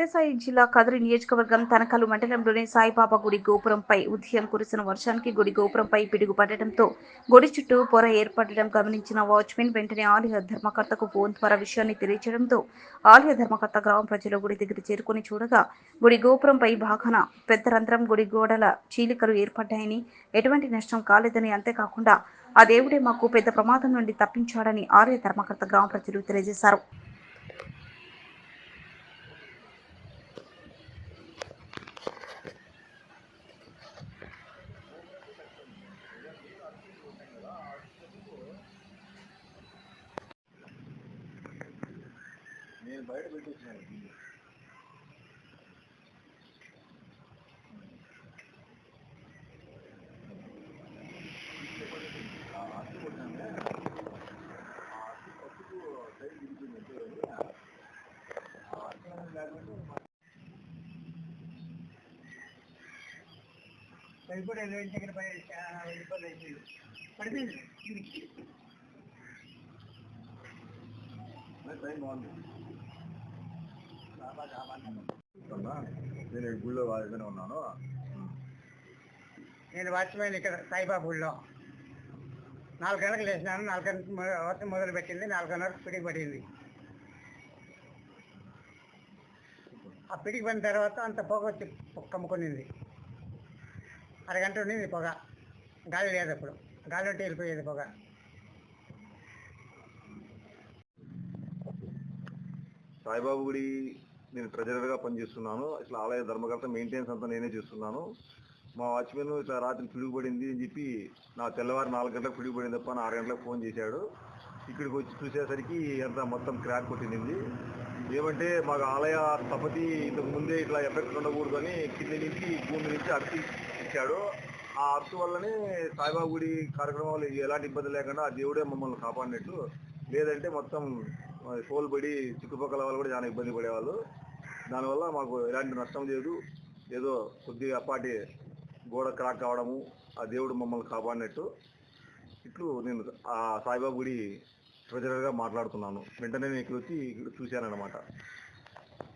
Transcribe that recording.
సత్యసాయి జిల్లా కదిరి నియోజకవర్గం తనకలు మండలంలోని సాయిబాబా గుడి గోపురంపై ఉదయం కురిసిన వర్షానికి గుడి గోపురంపై పిడుగు పడటంతో గుడి చుట్టూ పొర ఏర్పడడం గమనించిన వాచ్మెన్ వెంటనే ఆలయ ధర్మకర్తకు ఫోన్ ద్వారా విషయాన్ని తెలియజేయడంతో ఆలయ ధర్మకర్త గ్రామ ప్రజలు గుడి దగ్గర చేరుకుని చూడగా గుడి గోపురంపై భాగాన పెద్ద రంధ్రం గుడి గోడల చీలికలు ఏర్పడ్డాయని ఎటువంటి నష్టం కాలేదని అంతేకాకుండా ఆ దేవుడే మాకు పెద్ద ప్రమాదం నుండి తప్పించాడని ఆలయ ధర్మకర్త గ్రామ ప్రజలు తెలియజేశారు. నేను బయట పెట్టేసినాను వెళ్ళిపోయి లేని దగ్గర పడి వెళ్ళిపోయి అయిపోయింది పడిపోయింది ట్రైన్ బాగుంది అన్నా, నేను గుళ్ళో వాడిగానే ఉన్నాను. నేను వాచ్మెన్ ఇక్కడ సాయిబాబుల్లో. నాలుగు గంటలకు లేచినాను. నాలుగు గంటలకు వర్షం మొదలు పెట్టింది నాలుగు గంటలకు పిడికి పడింది. ఆ పిడికి పడిన తర్వాత అంత పొగ వచ్చి కమ్ముకునింది. అరగంట ఉండింది పొగ. గాలి లేదు అప్పుడు. గాలి ఉంటే వెళ్ళిపోయేది పొగ. సాయిబాబు గుడి నేను ట్రెజరర్గా పనిచేస్తున్నాను. ఇట్లా ఆలయ ధర్మకర్త మెయింటెనెన్స్ అంతా నేనే చేస్తున్నాను. మా వాచ్మెన్ ఇట్లా రాత్రి పిడుగుపడింది అని చెప్పి నా తెల్లవారు నాలుగు గంటలకు పిడుగుపడింది తప్ప ఆరు గంటలకు ఫోన్ చేశాడు. ఇక్కడికి వచ్చి చూసేసరికి అంతా మొత్తం క్రాక్ కొట్టింది. ఏమంటే మాకు ఆలయ స్థపతి ఇంతకు ముందే ఇట్లా ఎఫెక్ట్ ఉండకూడదు అని కింద నుంచి భూమి నుంచి అర్థి ఇచ్చాడు. ఆ అర్తు వల్లనే సాయిబాబు గుడి కార్యక్రమాలు ఎలాంటి ఇబ్బంది లేకుండా ఆ దేవుడే మమ్మల్ని కాపాడినట్టు లేదంటే మొత్తం సోల్ పడి చుట్టుపక్కల వాళ్ళు కూడా చాలా ఇబ్బంది పడేవాళ్ళు. దానివల్ల మాకు ఎలాంటి నష్టం లేదు. ఏదో కొద్దిగా అప్పాటి గోడ క్రాక్ కావడము ఆ దేవుడు మమ్మల్ని కాపాడినట్టు ఇట్లు నేను ఆ సాయిబాబు గుడి ట్రెజరర్గా మాట్లాడుతున్నాను. వెంటనే నేను ఇక్కడ వచ్చి ఇక్కడ చూశానన్నమాట.